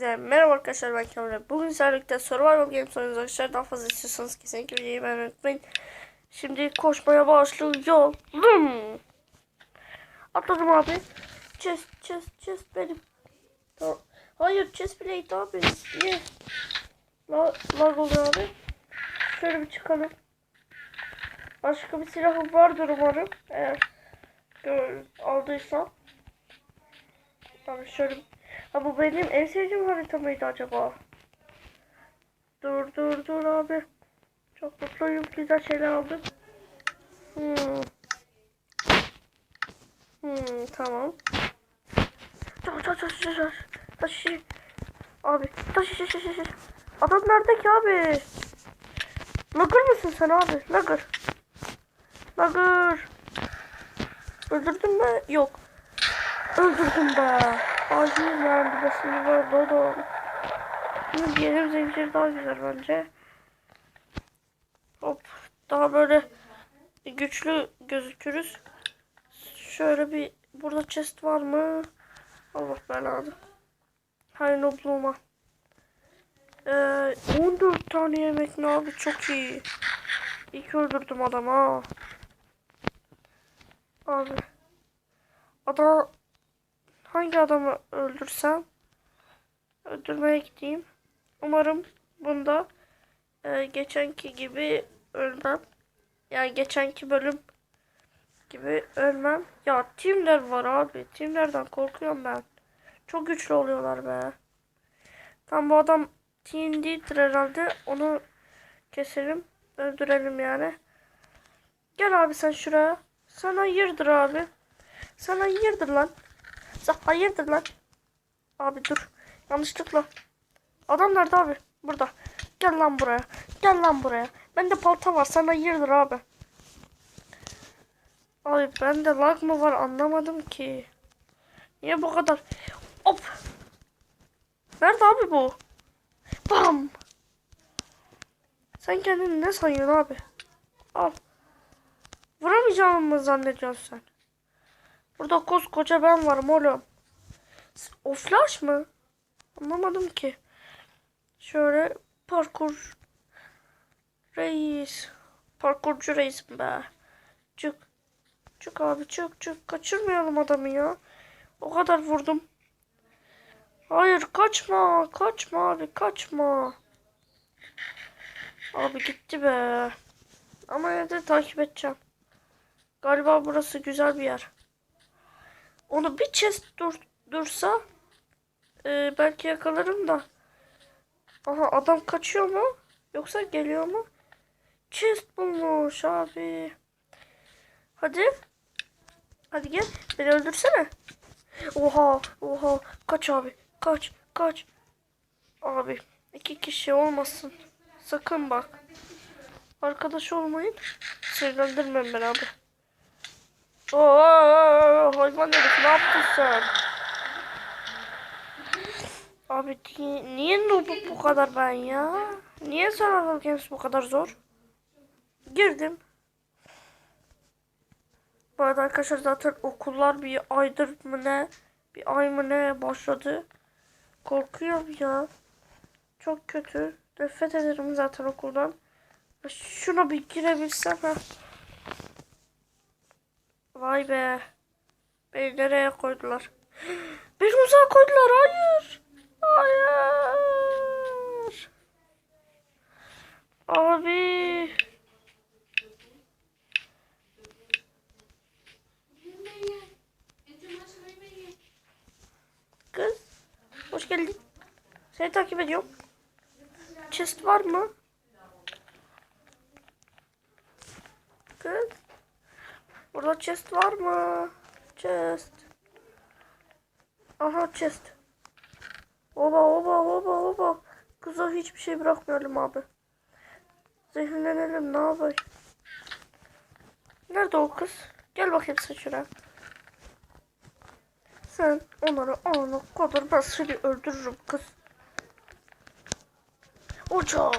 Merhaba arkadaşlar ben Kemal. Bugün sizlerle Survival Games oynuyoruz arkadaşlar. Daha fazla istiyorsanız kesinlikle videoyu beğenmeyi unutmayın. Şimdi koşmaya başlıyorum. Atladım abi. Chest chest chest benim. Tamam. Hayır chest plate abi. Niye? La, lag oluyor abi. Şöyle bir çıkalım. Başka bir silahım vardır umarım. Eğer aldıysam. Abi şöyle Ha benim en sevdiğim harita mıydı acaba? Dur dur dur abi. Çok mutluyum. Güzel şeyler aldım. Hmm. Hmm, tamam. Taş taş taş taş taş. Taş. Abi taş taş taş taş. Adam nerede ki abi? Lagır mısın sen abi? Lagır. Lagır. Öldürdün mü? Yok. Öldürdüm be. Acil verdi basını var Dodo. Şimdi diğer zevkleri daha güzel bence. Hop. Daha böyle güçlü gözükürüz. Şöyle bir burada chest var mı? Allah belanı. Hay nobluğuma. Ee, 14 tane yemek ne abi çok iyi. İlk öldürdüm adamı ha. Abi. Adam hangi adamı öldürsem öldürmeye gideyim. Umarım bunda e, geçenki gibi ölmem. Yani geçenki bölüm gibi ölmem. Ya timler var abi. Timlerden korkuyorum ben. Çok güçlü oluyorlar be. Tam bu adam team değildir herhalde. Onu keselim. Öldürelim yani. Gel abi sen şuraya. Sen hayırdır abi. Sen hayırdır lan. Sen hayırdır lan. Abi dur. Yanlışlıkla. Adam nerede abi? Burada. Gel lan buraya. Gel lan buraya. Bende balta var. Sen hayırdır abi. Abi bende lag mı var anlamadım ki. Niye bu kadar? Hop. Nerede abi bu? Bam. Sen kendini ne sanıyorsun abi? Al. Vuramayacağımı mı zannediyorsun sen? Burada koskoca ben varım oğlum. O flash mı? Anlamadım ki. Şöyle parkur reis. Parkurcu reisim be. Çık. Çık abi çık çık. Kaçırmayalım adamı ya. O kadar vurdum. Hayır kaçma. Kaçma abi kaçma. Abi gitti be. Ama yine de takip edeceğim. Galiba burası güzel bir yer. Onu bir chest dur, dursa e, belki yakalarım da. Aha adam kaçıyor mu? Yoksa geliyor mu? Chest bulmuş abi. Hadi. Hadi gel. Beni öldürsene. Oha. Oha. Kaç abi. Kaç. Kaç. Abi. iki kişi olmasın. Sakın bak. Arkadaş olmayın. Sinirlendirmem ben abi. Oo, hayvan herif ne yaptın sen? Abi niye, noob bu kadar ben ya? Niye Survival Games bu kadar zor? Girdim. Bu arada arkadaşlar zaten okullar bir aydır mı ne? Bir ay mı ne başladı. Korkuyorum ya. Çok kötü. Nefret ederim zaten okuldan. Şuna bir girebilsem ha. Vay be. Beni nereye koydular? Beni uzağa koydular. Hayır. Hayır. Abi. Kız. Hoş geldin. Seni takip ediyorum. Chest var mı? Kız. Burada chest var mı? Chest. Aha chest. Oba oba oba oba. Kıza hiçbir şey bırakmayalım abi. Zehirlenelim ne yapayım? Nerede o kız? Gel bakayım sen şuraya. Sen onları ana kadar ben seni öldürürüm kız. Uça.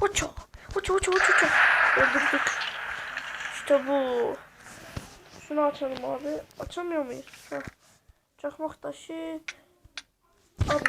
Uça. Uça uça uça uça. Öldürdük. İşte bu. Şunu açalım abi. Açamıyor muyuz? Heh. Çakmak taşı. Abi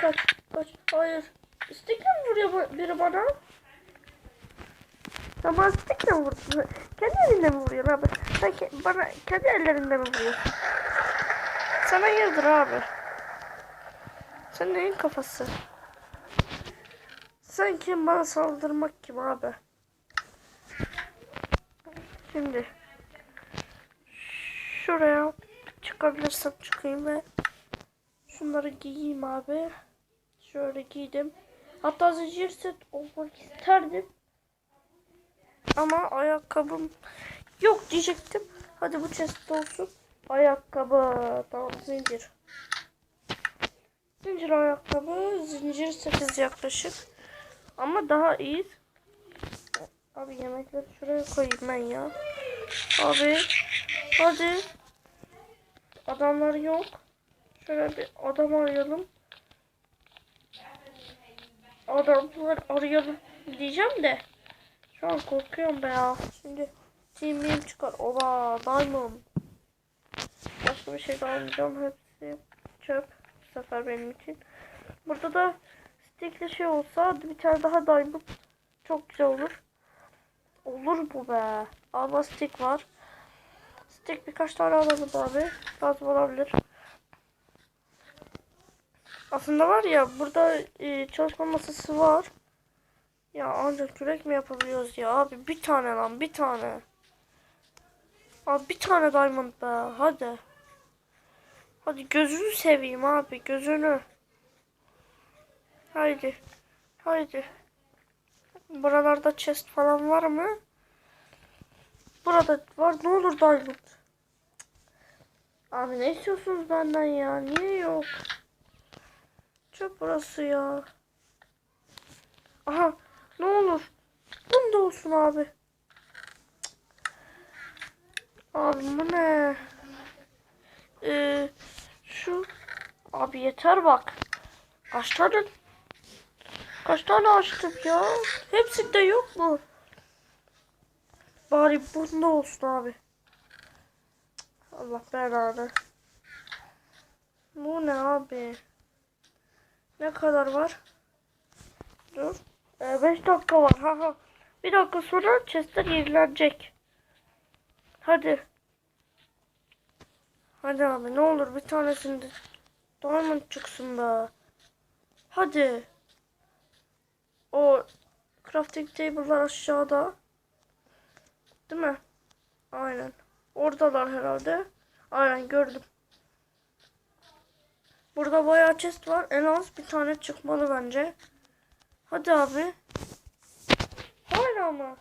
Kaç. Kaç. Hayır. Stikle mi vuruyor biri bana? Tamam stikle mi vurdun? Kendi elinde mi vuruyor abi? Sen ke- bana kendi ellerinde mi vuruyorsun? Sana hayırdır abi? Sen neyin kafası? Sen kim bana saldırmak kim abi? Şimdi şuraya çıkabilirsem çıkayım ve şunları giyeyim abi. Şöyle giydim. Hatta zincir set olmak isterdim. Ama ayakkabım yok diyecektim. Hadi bu chest olsun. Ayakkabı. Tamam zincir. Zincir ayakkabı. Zincir 8 yaklaşık. Ama daha iyi. Abi yemekleri şuraya koyayım ben ya. Abi. Hadi. Adamlar yok. Şöyle bir adam arayalım. Adamlar arayalım diyeceğim de. Şu an korkuyorum be ya. Şimdi team beam çıkar. Oba diamond. Başka bir şey de almayacağım. Hepsi çöp. Bu sefer benim için. Burada da stickli şey olsa bir tane daha diamond. Çok güzel olur. Olur bu be. Ama stick var. Stick birkaç tane alalım abi. Lazım olabilir. Aslında var ya burada e, çalışma masası var. Ya ancak kürek mi yapabiliyoruz ya abi bir tane lan bir tane. Abi bir tane diamond be hadi. Hadi gözünü seveyim abi gözünü. Haydi. Haydi. Buralarda chest falan var mı? Burada var ne olur diamond. Abi ne istiyorsunuz benden ya? Niye yok? Çöp burası ya. Aha ne olur. Bunda olsun abi. Abi bu ne? Ee, şu. Abi yeter bak. Kaç tane? Kaç tane açtım ya? Hepsinde yok mu? Bari bunda olsun abi. Allah belanı. Bu ne abi? Ne kadar var? Dur. 5 dakika var. Ha ha. Bir dakika sonra chestler yenilenecek. Hadi. Hadi abi ne olur bir tanesinde diamond çıksın be. Hadi. O crafting table'lar aşağıda. Değil mi? Aynen. Oradalar herhalde. Aynen gördüm. Burada bayağı chest var. En az bir tane çıkmalı bence. Hadi abi. Hala mı?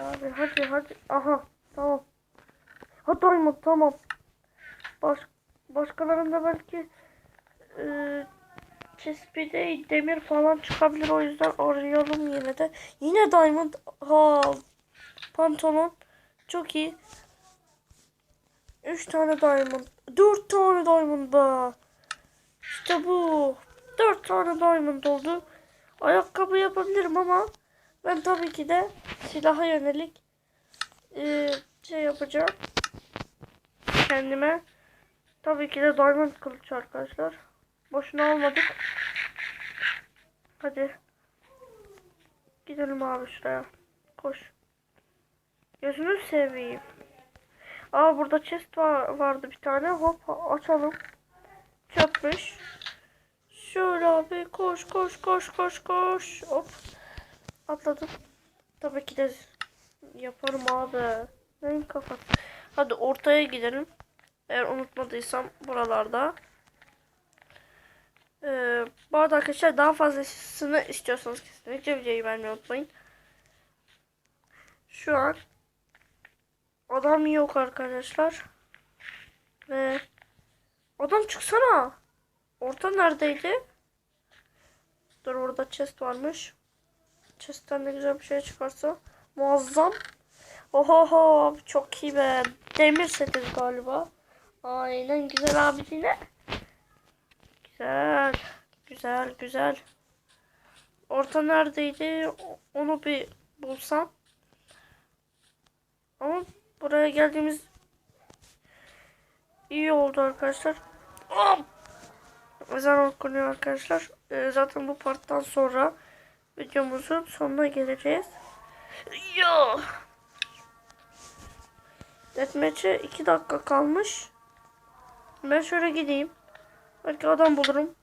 Abi hadi hadi. Aha tamam. Ha diamond tamam. Baş, başkalarında belki e, chestplate demir falan çıkabilir. O yüzden arayalım yine de. Yine diamond. Ha pantolon. Çok iyi. 3 tane diamond. 4 tane diamond be. İşte bu. 4 tane diamond oldu. Ayakkabı yapabilirim ama ben tabii ki de silaha yönelik e, şey yapacağım. Kendime. Tabii ki de diamond kılıç arkadaşlar. Boşuna almadık. Hadi. Gidelim abi şuraya. Koş. Gözünü seveyim. Aa burada chest var, vardı bir tane. Hop açalım. Çöpmüş. Şöyle abi koş koş koş koş koş. Hop. Atladım. Tabii ki de yaparım abi. Neyin kafası. Hadi ortaya gidelim. Eğer unutmadıysam buralarda. Bu arada arkadaşlar daha fazlasını istiyorsanız kesinlikle videoyu beğenmeyi unutmayın. Şu an adam yok arkadaşlar. Ve adam çıksana. Orta neredeydi? Dur orada chest varmış. Chest'ten de güzel bir şey çıkarsa. Muazzam. Ohoho abi çok iyi be. Demir setiz galiba. Aynen güzel abi yine. Güzel. Güzel güzel. Orta neredeydi? Onu bir bulsam. Ama buraya geldiğimiz iyi oldu arkadaşlar. Hop! ezan okunuyor arkadaşlar. Ee, zaten bu parttan sonra videomuzun sonuna geleceğiz. Yo. Deathmatch'e 2 dakika kalmış. Ben şöyle gideyim. Belki adam bulurum.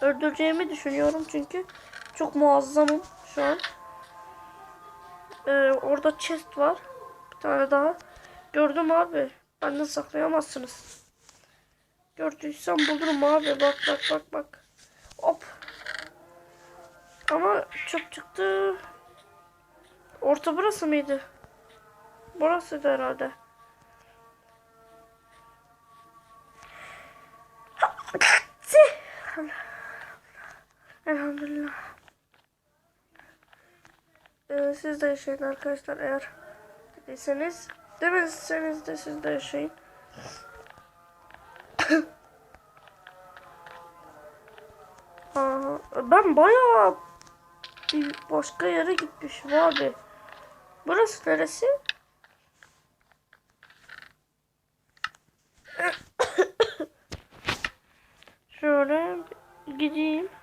Öldüreceğimi düşünüyorum çünkü çok muazzamım şu an. Ee, orada chest var. Bir tane daha. Gördüm abi. Benden saklayamazsınız. Gördüysem bulurum abi. Bak bak bak bak. Hop. Ama çok çıktı. Orta burası mıydı? Burasıydı herhalde. Elhamdülillah. Ee, siz de yaşayın arkadaşlar eğer dediyseniz. Demezseniz de siz de yaşayın. Aa, ben bayağı bir başka yere gitmişim abi. Burası neresi? Şöyle gideyim.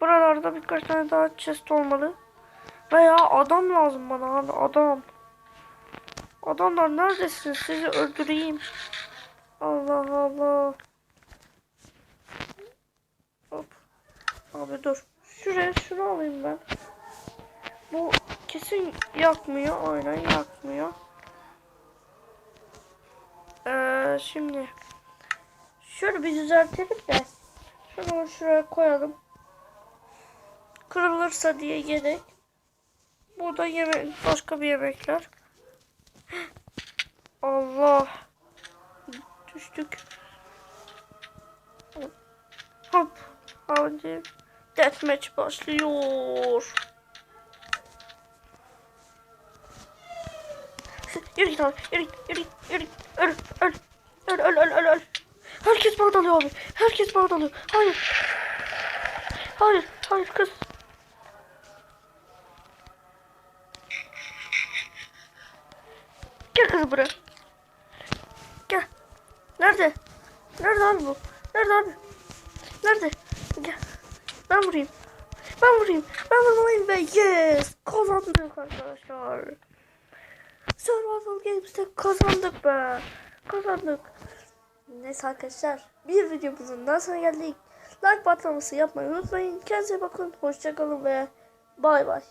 Buralarda birkaç tane daha chest olmalı. Veya adam lazım bana abi adam. Adamlar neredesiniz? Sizi öldüreyim. Allah Allah. Hop. Abi dur. Şuraya şunu alayım ben. Bu kesin yakmıyor. Aynen yakmıyor. Ee, şimdi şöyle bir düzeltelim de şunu şuraya koyalım. Kırılırsa diye yedek. Burada yemek başka bir yemekler. Allah. Düştük. Hop. Hadi. Deathmatch başlıyor. Yürü git abi. Yürü. Yürü git. Yürü git. Öl. Öl. Öl. Öl. Öl. Öl. Öl. Herkes bana dalıyor abi. Herkes bana dalıyor. Hayır. Hayır. Hayır kız. Kızı buraya. Gel. Nerede? Nerede abi bu? Nerede abi? Nerede? Gel. Ben vurayım. Ben vurayım. Ben vurmalıyım be. Yes. Kazandık arkadaşlar. Survival Games'te kazandık be. Kazandık. Neyse arkadaşlar. Bir videomuzun daha sonra geldik. Like patlaması yapmayı unutmayın. Kendinize bakın. Hoşçakalın ve bay bay.